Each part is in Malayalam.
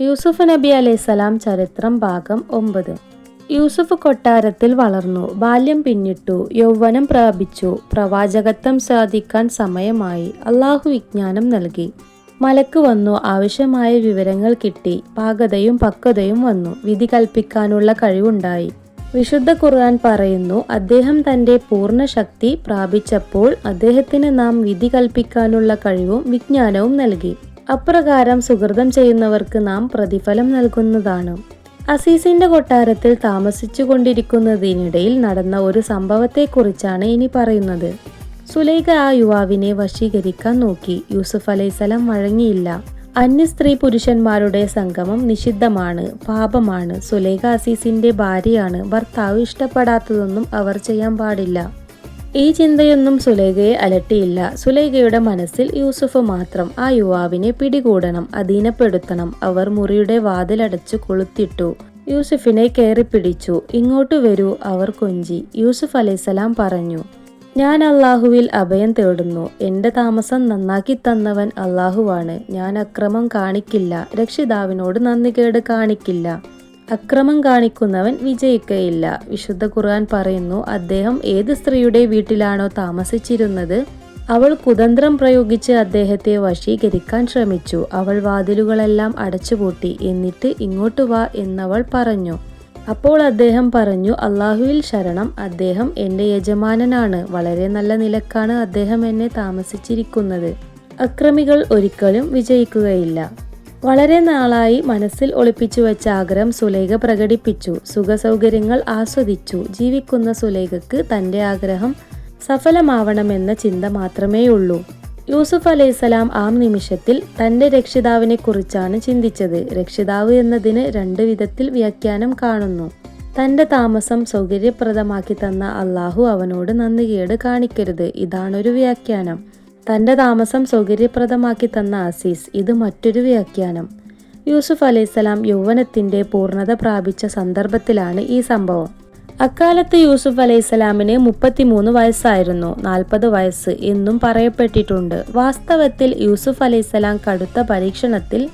യൂസുഫ് നബി അലൈഹിസ്സലാം ചരിത്രം ഭാഗം ഒമ്പത്. യൂസുഫ് കൊട്ടാരത്തിൽ വളർന്നു ബാല്യം പിന്നിട്ടു യൗവനം പ്രാപിച്ചു പ്രവാചകത്വം സാധിക്കാൻ സമയമായി അള്ളാഹു വിജ്ഞാനം നൽകി. മലക്ക് വന്നു ആവശ്യമായ വിവരങ്ങൾ കിട്ടി പാകതയും പക്വതയും വന്നു വിധി കൽപ്പിക്കാനുള്ള കഴിവുണ്ടായി. വിശുദ്ധ ഖുർആൻ പറയുന്നു അദ്ദേഹം തന്റെ പൂർണ ശക്തി പ്രാപിച്ചപ്പോൾ അദ്ദേഹത്തിന് നാം വിധി കൽപ്പിക്കാനുള്ള കഴിവും വിജ്ഞാനവും നൽകി. അപ്രകാരം സുഹൃതം ചെയ്യുന്നവർക്ക് നാം പ്രതിഫലം നൽകുന്നതാണ്. അസീസിന്റെ കൊട്ടാരത്തിൽ താമസിച്ചു കൊണ്ടിരിക്കുന്നതിനിടയിൽ നടന്ന ഒരു സംഭവത്തെക്കുറിച്ചാണ് ഇനി പറയുന്നത്. സുലൈഖ ആ യുവാവിനെ വശീകരിക്കാൻ നോക്കി. യൂസുഫ് അലൈസലാം വഴങ്ങിയില്ല. അന്യ സ്ത്രീ പുരുഷന്മാരുടെ സംഗമം നിഷിദ്ധമാണ് പാപമാണ്. സുലൈഖ അസീസിന്റെ ഭാര്യയാണ്. ഭർത്താവ് ഇഷ്ടപ്പെടാത്തതൊന്നും അവർ ചെയ്യാൻ പാടില്ല. ഈ ചിന്തയൊന്നും സുലൈഖയെ അലട്ടിയില്ല. സുലൈഖയുടെ മനസ്സിൽ യൂസുഫ് മാത്രം. ആ യുവാവിനെ പിടികൂടണം അധീനപ്പെടുത്തണം. അവർ മുറിയുടെ വാതിലടച്ചു കൊളുത്തിട്ടു. യൂസുഫിനെ കയറി പിടിച്ചു ഇങ്ങോട്ട് വരൂ അവർ കൊഞ്ചി. യൂസുഫ് അലൈസലാം പറഞ്ഞു ഞാൻ അള്ളാഹുവിൽ അഭയം തേടുന്നു. എന്റെ താമസം നന്നാക്കി തന്നവൻ അള്ളാഹുവാണ് ഞാൻ അക്രമം കാണിക്കില്ല. രക്ഷിതാവിനോട് നന്ദികേട് കാണിക്കില്ല. അക്രമം കാണിക്കുന്നവൻ വിജയിക്കയില്ല. വിശുദ്ധ ഖുർആൻ പറയുന്നു അദ്ദേഹം ഏത് സ്ത്രീയുടെ വീട്ടിലാണോ താമസിച്ചിരുന്നത്? അവൾ കുതന്ത്രം പ്രയോഗിച്ച് അദ്ദേഹത്തെ വശീകരിക്കാൻ ശ്രമിച്ചു. അവൾ വാതിലുകളെല്ലാം അടച്ചുപൂട്ടി. എന്നിട്ട് ഇങ്ങോട്ട് വാ എന്നവൾ പറഞ്ഞു. അപ്പോൾ അദ്ദേഹം പറഞ്ഞു അള്ളാഹുവിൽ ശരണം. അദ്ദേഹം എന്റെ യജമാനനാണ്. വളരെ നല്ല നിലക്കാണ് അദ്ദേഹം എന്നെ താമസിച്ചിരിക്കുന്നത്. അക്രമികൾ ഒരിക്കലും വിജയിക്കുകയില്ല. വളരെ നാളായി മനസ്സിൽ ഒളിപ്പിച്ചു വെച്ച ആഗ്രഹം സുലേഖ പ്രകടിപ്പിച്ചു. സുഖസൗകര്യങ്ങൾ ആസ്വദിച്ചു. ജീവിക്കുന്ന സുലേഖക്ക് തന്റെ ആഗ്രഹം സഫലമാവണമെന്ന ചിന്ത മാത്രമേയുള്ളൂ. യൂസുഫ് അലൈഹിസലാം ആ നിമിഷത്തിൽ തന്റെ രക്ഷിതാവിനെ കുറിച്ചാണ് ചിന്തിച്ചത്. രക്ഷിതാവ് എന്നതിന് രണ്ട് വിധത്തിൽ വ്യാഖ്യാനം കാണുന്നു. തന്റെ താമസം സൗകര്യപ്രദമാക്കി തന്ന അള്ളാഹു അവനോട് നന്ദികേട് കാണിക്കരുത്. ഇതാണൊരു വ്യാഖ്യാനം. തന്റെ താമസം സൗകര്യപ്രദമാക്കി തന്ന ആസീസ് ഇത് മറ്റൊരു വ്യാഖ്യാനം. യൂസുഫ് അലൈഹിസ്സലാം യൗവനത്തിന്റെ പൂർണത പ്രാപിച്ച സന്ദർഭത്തിലാണ് ഈ സംഭവം. അക്കാലത്ത് യൂസുഫ് അലൈഹിസ്സലാമിന് മുപ്പത്തിമൂന്ന് വയസ്സായിരുന്നു. നാൽപ്പത് വയസ്സ് എന്നും പറയപ്പെട്ടിട്ടുണ്ട്. വാസ്തവത്തിൽ യൂസുഫ് അലൈഹിസ്സലാം കടുത്ത പരീക്ഷണത്തിൽ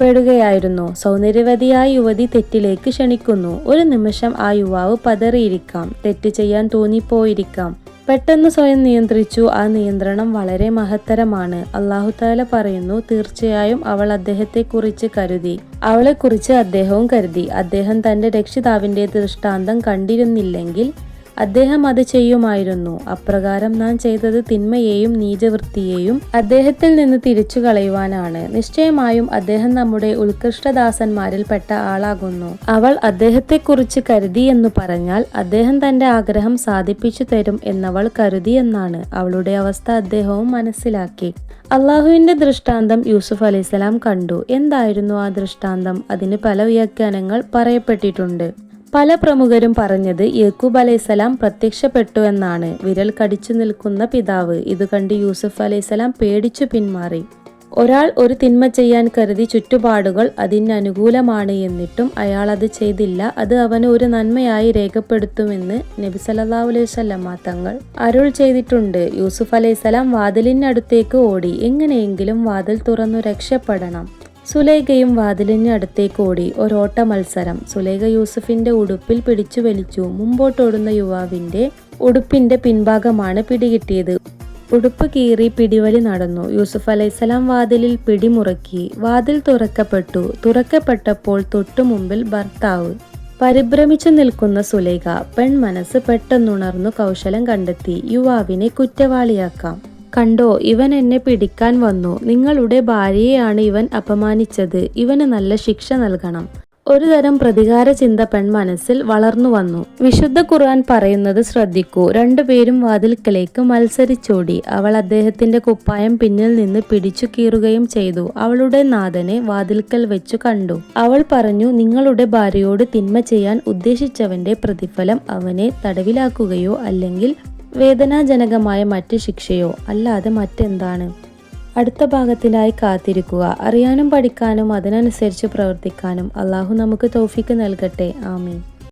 പെടുകയായിരുന്നു. സൗന്ദര്യവതിയായ യുവതി തെറ്റിലേക്ക് ക്ഷണിക്കുന്നു. ഒരു നിമിഷം ആ യുവാവ് പതറിയിരിക്കാം. തെറ്റ് ചെയ്യാൻ തോന്നിപ്പോയിരിക്കാം. പെട്ടെന്ന് സ്വയം നിയന്ത്രിച്ചു. ആ നിയന്ത്രണം വളരെ മഹത്തരമാണ്. അള്ളാഹുതാല പറയുന്നു തീർച്ചയായും അവൾ അദ്ദേഹത്തെക്കുറിച്ച് കരുതി. അവളെക്കുറിച്ച് അദ്ദേഹവും കരുതി. അദ്ദേഹം തന്റെ രക്ഷിതാവിന്റെ ദൃഷ്ടാന്തം കണ്ടിരുന്നില്ലെങ്കിൽ അദ്ദേഹം അത് ചെയ്യുമായിരുന്നു. അപ്രകാരം നാം ചെയ്തത് തിന്മയെയും നീചവൃത്തിയെയും അദ്ദേഹത്തിൽ നിന്ന് തിരിച്ചു കളയുവാനാണ്. നിശ്ചയമായും അദ്ദേഹം നമ്മുടെ ഉത്കൃഷ്ടദാസന്മാരിൽ പെട്ട ആളാകുന്നു. അവൾ അദ്ദേഹത്തെക്കുറിച്ച് കരുതി എന്ന് പറഞ്ഞാൽ അദ്ദേഹം തന്റെ ആഗ്രഹം സാധിപ്പിച്ചു തരും എന്നവൾ കരുതി എന്നാണ്. അവളുടെ അവസ്ഥ അദ്ദേഹവും മനസ്സിലാക്കി. അള്ളാഹുവിന്റെ ദൃഷ്ടാന്തം യൂസുഫ് അലൈഹിസ്സലാം കണ്ടു. എന്തായിരുന്നു ആ ദൃഷ്ടാന്തം? അതിന് പല വ്യാഖ്യാനങ്ങൾ പറയപ്പെട്ടിട്ടുണ്ട്. പല പ്രമുഖരും പറഞ്ഞത് യക്കൂബ് അലൈസലാം പ്രത്യക്ഷപ്പെട്ടു എന്നാണ്. വിരൽ കടിച്ചു നിൽക്കുന്ന പിതാവ് ഇത് കണ്ട് യൂസുഫ് അലൈസലാം പേടിച്ചു പിന്മാറി. ഒരാൾ ഒരു തിന്മ ചെയ്യാൻ കരുതി ചുറ്റുപാടുകൾ അതിനനുകൂലമാണ് എന്നിട്ടും അയാൾ അത് ചെയ്തില്ല. അത് അവന് ഒരു നന്മയായി രേഖപ്പെടുത്തുമെന്ന് നബി സല്ലല്ലാഹു അലൈഹി വസല്ലമ തങ്ങൾ അരുൾ ചെയ്തിട്ടുണ്ട്. യൂസുഫ് അലൈഹിസ്സലാം വാതിലിനടുത്തേക്ക് ഓടി. എങ്ങനെയെങ്കിലും വാതിൽ തുറന്നു രക്ഷപ്പെടണം. സുലൈഖയും വാതിലിന് അടുത്തേക്ക് ഓടി. ഒരോട്ട മത്സരം. സുലൈഖ യൂസഫിന്റെ ഉടുപ്പിൽ പിടിച്ചു വലിച്ചു. മുമ്പോട്ടോടുന്ന യുവാവിന്റെ ഉടുപ്പിന്റെ പിൻഭാഗമാണ് പിടികിട്ടിയത്. ഉടുപ്പ് കീറി പിടിവലി നടന്നു. യൂസുഫ് അലൈഹിസ്സലാം വാതിലിൽ പിടിമുറക്കി. വാതിൽ തുറക്കപ്പെട്ടു. തുറക്കപ്പെട്ടപ്പോൾ തൊട്ടുമുമ്പിൽ ഭർത്താവ്. പരിഭ്രമിച്ചു നിൽക്കുന്ന സുലൈഖ പെൺമനസ്സ് പെട്ടെന്നുണർന്നു കൗശലം കണ്ടെത്തി. യുവാവിനെ കുറ്റവാളിയാക്കാം. കണ്ടോ ഇവൻ എന്നെ പിടിക്കാൻ വന്നു. നിങ്ങളുടെ ഭാര്യയെയാണ് ഇവൻ അപമാനിച്ചത്. ഇവന് നല്ല ശിക്ഷ നൽകണം. ഒരു തരം പ്രതികാര ചിന്ത പെൺമനസ്സിൽ വളർന്നു വന്നു. വിശുദ്ധ ഖുർആൻ പറയുന്നത് ശ്രദ്ധിക്കൂ. രണ്ടുപേരും വാതിൽക്കലേക്ക് മത്സരിച്ചോടി. അവൾ അദ്ദേഹത്തിന്റെ കുപ്പായം പിന്നിൽ നിന്ന് പിടിച്ചു കീറുകയും ചെയ്തു. അവളുടെ നാഥനെ വാതിൽക്കൽ വെച്ചു കണ്ടു. അവൾ പറഞ്ഞു നിങ്ങളുടെ ഭാര്യയോട് തിന്മ ചെയ്യാൻ ഉദ്ദേശിച്ചവന്റെ പ്രതിഫലം അവനെ തടവിലാക്കുകയോ അല്ലെങ്കിൽ വേദനാജനകമായ മറ്റ് ശിക്ഷയോ അല്ലാതെ മറ്റെന്താണ്? അടുത്ത ഭാഗത്തിനായി കാത്തിരിക്കുക. അറിയാനും പഠിക്കാനും അതിനനുസരിച്ച് പ്രവർത്തിക്കാനും അള്ളാഹു നമുക്ക് തോഫിക്ക് നൽകട്ടെ. ആമീൻ.